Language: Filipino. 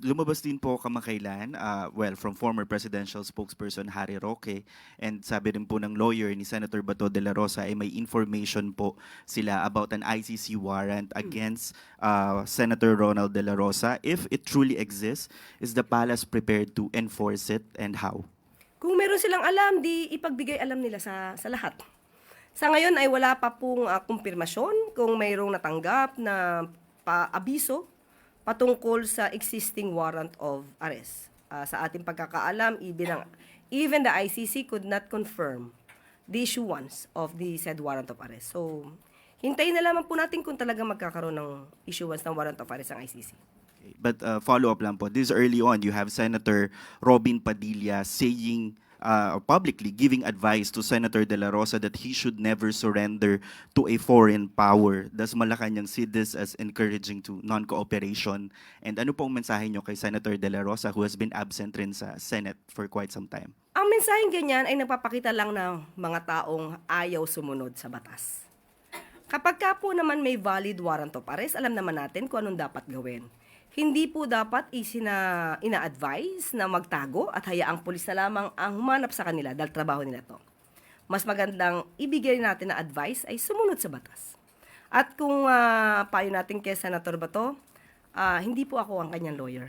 Lumabas din po kamakailan, uh, well, from former presidential spokesperson Harry Roque, and sabi rin po ng lawyer ni Senator Bato de la Rosa ay may information po sila about an ICC warrant against uh, Senator Ronald de la Rosa. If it truly exists, is the palace prepared to enforce it and how? Kung meron silang alam, di ipagbigay alam nila sa, sa lahat. Sa ngayon ay wala pa pong ah, kumpirmasyon kung mayroong natanggap na paabiso patungkol sa existing warrant of arrest. Ah, sa ating pagkakaalam, even, ang, even the ICC could not confirm the issuance of the said warrant of arrest. So, hintayin na lamang po natin kung talaga magkakaroon ng issuance ng warrant of arrest ang ICC. Okay, But uh, follow up lang po. This is early on, you have Senator Robin Padilla saying uh, publicly giving advice to Senator De La Rosa that he should never surrender to a foreign power. Does Malacanang see this as encouraging to non-cooperation? And ano pong mensahe nyo kay Senator De La Rosa who has been absent rin sa Senate for quite some time? Ang mensaheng ganyan ay nagpapakita lang ng mga taong ayaw sumunod sa batas. Kapag ka po naman may valid warrant of arrest, alam naman natin kung anong dapat gawin. Hindi po dapat isina, ina-advise na magtago at hayaang pulis na lamang ang humanap sa kanila dahil trabaho nila to. Mas magandang ibigay natin na advice ay sumunod sa batas. At kung ah, payo natin kay Senator Bato, ah, hindi po ako ang kanyang lawyer.